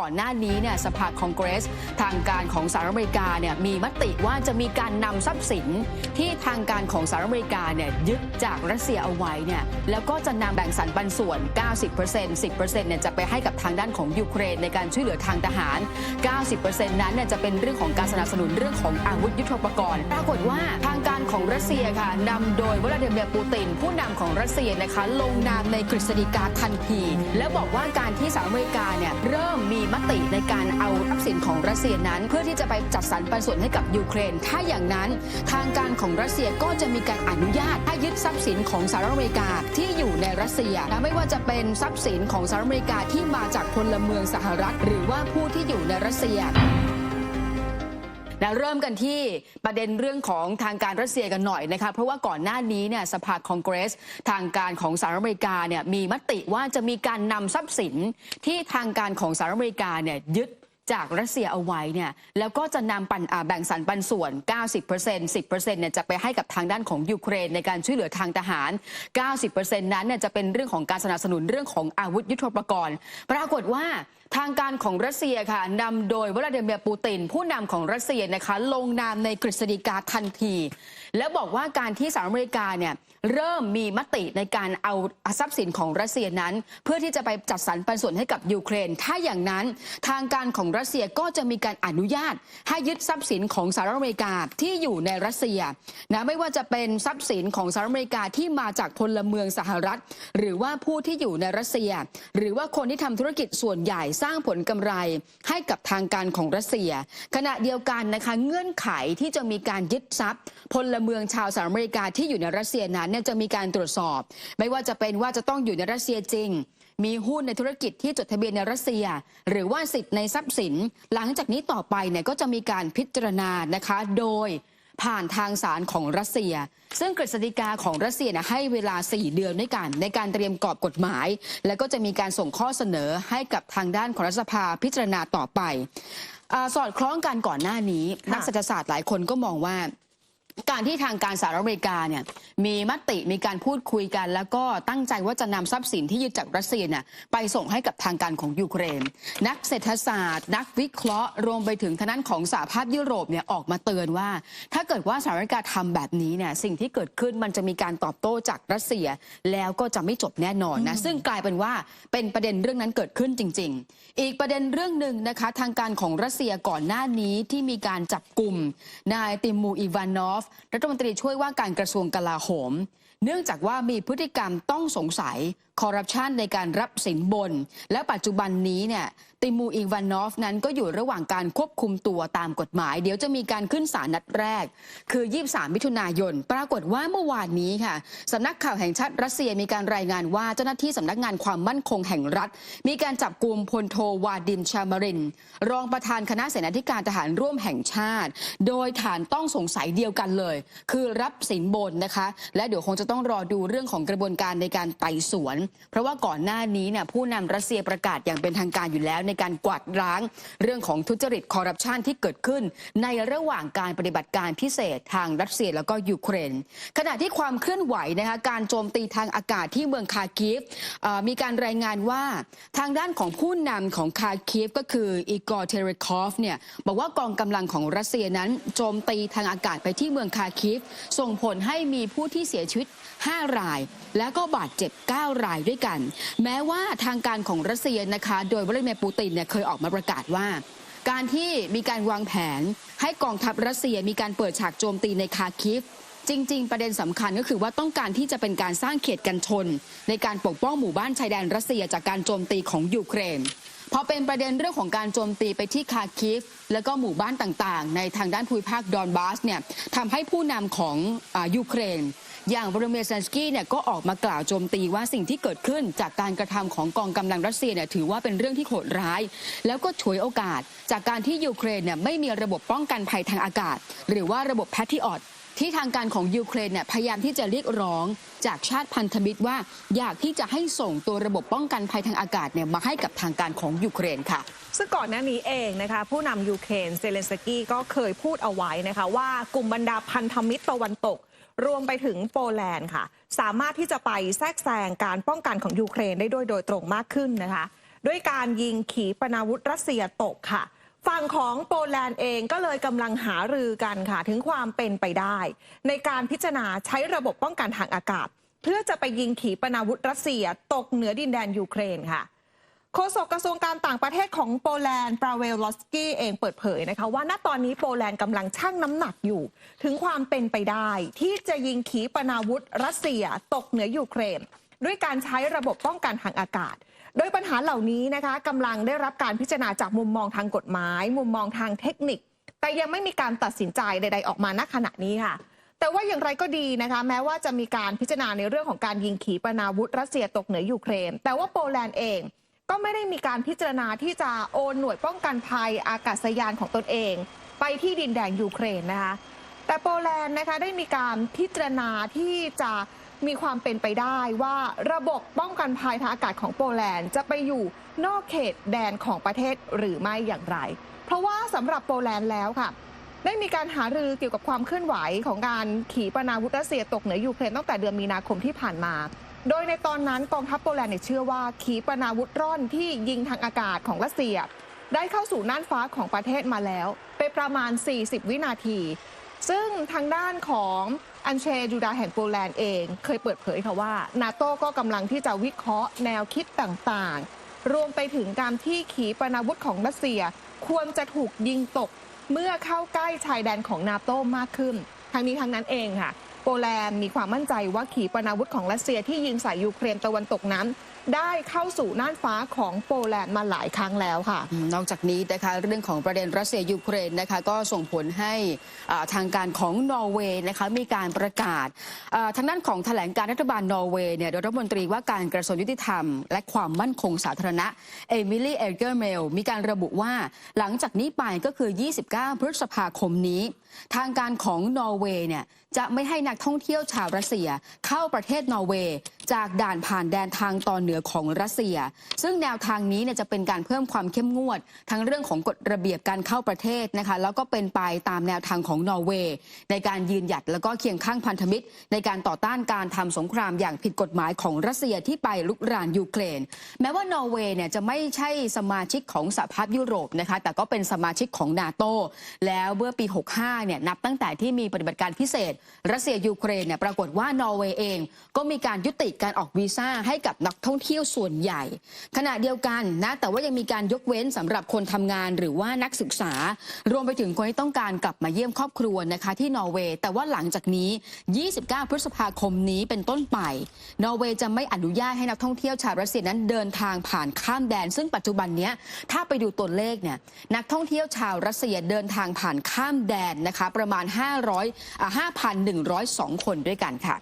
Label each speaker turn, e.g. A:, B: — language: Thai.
A: ก่อนหน้านี้เนี่ยสภาคองเกรส ทางการของสหรัฐอเมริกาเนี่ยมีมติว่าจะมีการนำทรัพย์สินที่ทางการของสหรัฐอเมริกาเนี่ยยึดจากรัสเซียเอาไว้เนี่ยแล้วก็จะนำแบ่งสรรปันส่วน 90% 10%เนี่ยจะไปให้กับทางด้านของยูเครนในการช่วยเหลือทางทหาร 90%นั้นเนี่ยจะเป็นเรื่องของการสนับสนุนเรื่องของอาวุธยุทโธปกรณ์ ปรากฏว่าทางการของรัสเซียค่ะนำโดยวลาดิเมียร์ปูติน ผู้นำของรัสเซียนะคะลงนามในกฤษฎีกาทันที แล้วบอกว่าการที่สหรัฐอเมริกาเนี่ยเริ่มมีมติในการเอาทรัพย์สินของรัสเซียนั้น เพื่อที่จะไปจัดสรรปันส่วนให้กับยูเครน ถ้าอย่างนั้นทางการของรัสเซียก็จะมีการอนุญาตให้ยึดทรัพย์สินของสหรัฐอเมริกาที่อยู่ในรัสเซียนะไม่ว่าจะเป็นทรัพย์สินของสหรัฐอเมริกาที่มาจากพลเมืองสหรัฐ หรือว่าผู้ที่อยู่ในรัสเซีย นะเริ่มกันที่ประเด็นเรื่องของทางการรัสเซียกันหน่อยนะคะเพราะว่าก่อนหน้านี้เนี่ยสภาคองเกรส ทางการของสหรัฐอเมริกาเนี่ยมีมติว่าจะมีการนำทรัพย์สินที่ทางการของสหรัฐอเมริกาเนี่ยยึด จากรัสเซียเอาไว้เนี่ยแล้วก็จะนำปันแบ่งสรรปันส่วน 90% 10%เนี่ยจะไปให้กับทางด้านของยูเครนในการช่วยเหลือทางทหาร 90%นั้นเนี่ยจะเป็นเรื่องของการสนับสนุนเรื่องของอาวุธยุทโธปกรณ์ ปรากฏว่าทางการของรัสเซียค่ะนำโดยวลาดิเมียร์ปูติน ผู้นำของรัสเซียนะคะลงนามในกฤษฎีกาทันที แล้วบอกว่าการที่สหรัฐอเมริกาเนี่ยเริ่มมีมติในการเอาทรัพย์สินของรัสเซียนั้น เพื่อที่จะไปจัดสรรปันส่วนให้กับยูเครน ถ้าอย่างนั้นทางการของรัสเซียก็จะมีการอนุญาต ให้ยึดทรัพย์สินของสหรัฐอเมริกาที่อยู่ในรัสเซียนะไม่ว่าจะเป็นทรัพย์สินของสหรัฐอเมริกาที่มาจากพลเมืองสหรัฐ หรือว่าผู้ที่อยู่ในรัสเซีย หรือว่าคนที่ทำธุรกิจส่วนใหญ่สร้างผลกำไร ให้กับทางการของรัสเซีย ขณะเดียวกันนะคะเงื่อนไขที่จะมีการยึดทรัพย์ พลเมืองชาวสหรัฐอเมริกาที่อยู่ในรัสเซียนั้นเนี่ยจะมีการตรวจสอบ ไม่ว่าจะเป็นว่าจะต้องอยู่ในรัสเซียจริง มีหุ้นในธุรกิจที่จดทะเบียนในรัสเซีย หรือว่าสิทธิ์ในทรัพย์สิน หลังจากนี้ต่อไปเนี่ยก็จะมีการพิจารณานะคะ โดยผ่านทางศาลของรัสเซีย ซึ่งกฤษฎีกาของรัสเซียนะให้เวลา 4 เดือนด้วยกันในการเตรียมกรอบกฎหมาย แล้วก็จะมีการส่งข้อเสนอให้กับทางด้านของรัฐสภาพิจารณาต่อไปอสอดคล้องกันก่อนหน้านี้ นักเศรษฐศาสตร์หลายคนก็มองว่า การที่ทางการสหรัฐอเมริกาเนี่ยมีมติมีการพูดคุยกัน แล้วก็ตั้งใจว่าจะนำทรัพย์สินที่ยึดจากรัสเซียเนี่ยไปส่งให้กับทางการของยูเครน นักเศรษฐศาสตร์ นักวิเคราะห์ รวมไปถึงทางด้านของสหภาพยุโรปเนี่ยออกมาเตือนว่า ถ้าเกิดว่าสหรัฐอเมริกาทำแบบนี้เนี่ยสิ่งที่เกิดขึ้นมันจะมีการตอบโต้จากรัสเซีย แล้วก็จะไม่จบแน่นอนนะซึ่งกลายเป็นว่าเป็นประเด็นเรื่องนั้นเกิดขึ้นจริง ๆ อีกประเด็นเรื่องหนึ่งนะคะทางการของรัสเซียก่อนหน้านี้ที่มีการจับกลุ่มนายติมูอีวานอฟรัฐมนตรีช่วยว่าการกระทรวงกลาโหม เนื่องจากว่ามีพฤติกรรมต้องสงสัยคอร์รัปชันในการรับสินบน และปัจจุบันนี้เนี่ยติมูอีวานนอฟนั้นก็อยู่ระหว่างการควบคุมตัวตามกฎหมาย เดี๋ยวจะมีการขึ้นศาลนัดแรก คือ 23 มิถุนายน ปรากฏว่าเมื่อวานนี้ค่ะสำนักข่าวแห่งชาติรัสเซียมีการรายงานว่าเจ้าหน้าที่สำนักงานความมั่นคงแห่งรัฐ มีการจับกลุ่มพลโทวาดินชามาริน รองประธานคณะเสนาธิการทหารร่วมแห่งชาติ โดยฐานต้องสงสัยเดียวกันเลย คือรับสินบนนะคะ และเดี๋ยวคงจะต้องรอดูเรื่องของกระบวนการในการไต่สวนเพราะว่าก่อนหน้านี้เนี่ยผู้นำรัสเซียประกาศอย่างเป็นทางการอยู่แล้ว ในการกวาดล้างเรื่องของทุจริตคอร์รัปชันที่เกิดขึ้น ในระหว่างการปฏิบัติการพิเศษทางรัสเซียแล้วก็ยูเครน ขณะที่ความเคลื่อนไหวนะคะการโจมตีทางอากาศที่เมืองคาคิฟมีการรายงานว่าทางด้านของผู้นำของคาคิฟก็คืออีกอร์เทเรคอฟเนี่ยบอกว่ากองกำลังของรัสเซียนั้นโจมตีทางอากาศไปที่เมืองคาคิฟส่งผลให้มีผู้ที่เสียชีวิต 5 ราย และก็บาดเจ็บ 9 รายด้วยกัน แม้ว่าทางการของรัสเซียนะคะ โดยวลาดิเมียร์ปูตินเนี่ยเคยออกมาประกาศว่า การที่มีการวางแผน ให้กองทัพรัสเซียมีการเปิดฉากโจมตีในคาคิฟจริง ๆ ประเด็นสำคัญก็คือว่าต้องการที่จะเป็นการสร้างเขตกันชน ในการปกป้องหมู่บ้านชายแดนรัสเซียจากการโจมตีของยูเครน พอเป็นประเด็นเรื่องของการโจมตีไปที่คาคิฟ แล้วก็หมู่บ้านต่างๆ ในทางด้านภูมิภาคดอนบาสเนี่ยทำให้ผู้นำของอยูเครน อย่างวลาดิเมเซนสกี้เนี่ยก็ออกมากล่าวโจมตีว่าสิ่งที่เกิดขึ้นจากการกระทำของกองกำลังรัสเซียเนี่ยถือว่าเป็นเรื่องที่โหดร้าย แล้วก็ฉวยโอกาส จากการที่ยูเครนเนี่ยไม่มีระบบป้องกันภัยทางอากาศ หรือว่าระบบแพทริออต ที่ทางการของยูเครนเนี่ยพยายามที่จะเรียกร้องจากชาติพันธมิตรว่า อยากที่จะให้ส่งตัวระบบป้องกันภัยทางอากาศเนี่ยมาให้กับทางการของยูเครนค่ะ
B: ซึ่งก่อนหน้านี้เองนะคะ ผู้นำยูเครนเซเลนสกี้ก็เคยพูดเอาไว้นะคะว่ากลุ่มบรรดาพันธมิตรตะวันตก รวมไปถึงโปแลนด์ค่ะ สามารถที่จะไปแทรกแซงการป้องกันของยูเครนได้ด้วยโดยตรงมากขึ้นนะคะ ด้วยการยิงขีปนาวุธรัสเซียตกค่ะ ฝั่งของโปแลนด์เองก็เลยกำลังหารือกันค่ะ ถึงความเป็นไปได้ ในการพิจารณาใช้ระบบป้องกันทางอากาศ เพื่อจะไปยิงขีปนาวุธรัสเซียตกเหนือดินแดนยูเครนค่ะโฆษกกระทรวงการต่างประเทศของโปแลนด์ปราเวลลอสกี้เองเปิดเผยนะคะ ว่าณตอนนี้โปแลนด์กำลังชั่งน้ำหนักอยู่ ถึงความเป็นไปได้ ที่จะยิงขีปนาวุธรัสเซียตกเหนือยูเครน ด้วยการใช้ระบบป้องกันทางอากาศ โดยปัญหาเหล่านี้นะคะกำลังได้รับการพิจารณาจากมุมมองทางกฎหมาย มุมมองทางเทคนิค แต่ยังไม่มีการตัดสินใจใด ๆ ออกมาณขณะนี้ค่ะ แต่ว่าอย่างไรก็ดีนะคะ แม้ว่าจะมีการพิจารณาในเรื่องของการยิงขีปนาวุธรัสเซียตกเหนือยูเครน แต่ว่าโปแลนด์เองก็ไม่ได้มีการพิจารณาที่จะโอนหน่วยป้องกันภัยอากาศยานของตนเอง ไปที่ดินแดนยูเครนนะคะ แต่โปแลนด์นะคะได้มีการพิจารณาที่จะ มีความเป็นไปได้ว่าระบบป้องกันภัยทางอากาศของโปแลนด์ จะไปอยู่นอกเขตแดนของประเทศหรือไม่อย่างไร เพราะว่าสำหรับโปแลนด์แล้วค่ะ ได้มีการหารือเกี่ยวกับความเคลื่อนไหวของการขีปนาวุธรัสเซียตกเหนือยูเครนตั้งแต่เดือนมีนาคมที่ผ่านมา โดยในตอนนั้นกองทัพโปแลนด์เชื่อว่าขีปนาวุธร่อนที่ยิงทางอากาศของรัสเซีย ได้เข้าสู่น่านฟ้าของประเทศมาแล้ว ไปประมาณ 40 วินาที ซึ่งทางด้านของอันเชจูดาแห่งโปแลนด์เอง เคยเปิดเผยค่ะว่านาโต้ก็กำลังที่จะวิเคราะห์แนวคิดต่างๆ รวมไปถึงการที่ขีปนาวุธของรัสเซีย ควรจะถูกยิงตกเมื่อเข้าใกล้ชายแดนของนาโต้มากขึ้นทั้งนี้ทั้งนั้นเองค่ะ โปแลนด์มีความมั่นใจว่าขีปนาวุธของรัสเซียที่ยิงใส่ยูเครนตะวันตกนั้น ได้เข้าสู่น่านฟ้าของโปแลนด์มาหลายครั้งแล้วค่ะ
A: นอกจากนี้นะคะเรื่องของประเด็นรัสเซียยูเครนนะคะก็ส่งผลให้ทางการของนอร์เวย์นะคะมีการประกาศทางด้านของแถลงการรัฐบาลนอร์เวย์เนี่ยโดยรัฐมนตรีว่าการกระทรวงยุติธรรม และความมั่นคงสาธารณะเอมิลี่เอเกอร์เมลมีการระบุว่าหลังจากนี้ไปก็คือ 29 พฤษภาคมนี้ ทางการของนอร์เวย์เนี่ยจะไม่ให้นักท่องเที่ยวชาวรัสเซียเข้าประเทศนอร์เวย์ จากด่านผ่านแดนทางตอนเหนือของรัสเซีย ซึ่งแนวทางนี้เนี่ยจะเป็นการเพิ่มความเข้มงวด ทั้งเรื่องของกฎระเบียบการเข้าประเทศนะคะแล้วก็เป็นไปตามแนวทางของนอร์เวย์ในการยืนหยัดแล้วก็เคียงข้างพันธมิตร ในการต่อต้านการทำสงครามอย่างผิดกฎหมายของรัสเซียที่ไปลุกรานยูเครน แม้ว่านอร์เวย์เนี่ยจะไม่ใช่สมาชิกของสหภาพยุโรปนะคะแต่ก็เป็นสมาชิกของนาโตแล้วเมื่อปี 65 เนี่ยนับตั้งแต่ที่มีปฏิบัติการพิเศษ รัสเซียยูเครนเนี่ยปรากฏว่านอร์เวย์เอง ก็มีการยุติการออกวีซ่าให้กับนักท่องเที่ยวส่วนใหญ่ ขณะเดียวกันนะแต่ว่ายังมีการยกเว้นสำหรับคนทำงานหรือว่านักศึกษา รวมไปถึงคนที่ต้องการกลับมาเยี่ยมครอบครัวนะคะที่นอร์เวย์แต่ว่าหลังจากนี้ 29 พฤษภาคมนี้เป็นต้นไป นอร์เวย์จะไม่อนุญาตให้นักท่องเที่ยวชาวรัสเซียนั้นเดินทางผ่านข้ามแดน ซึ่งปัจจุบันนี้ถ้าไปดูตัวเลขเนี่ยนักท่องเที่ยวชาวรัสเซียเดินทางผ่านข้ามแดนนะคะประมาณ 500 5,102 คนด้วยกันค่ะ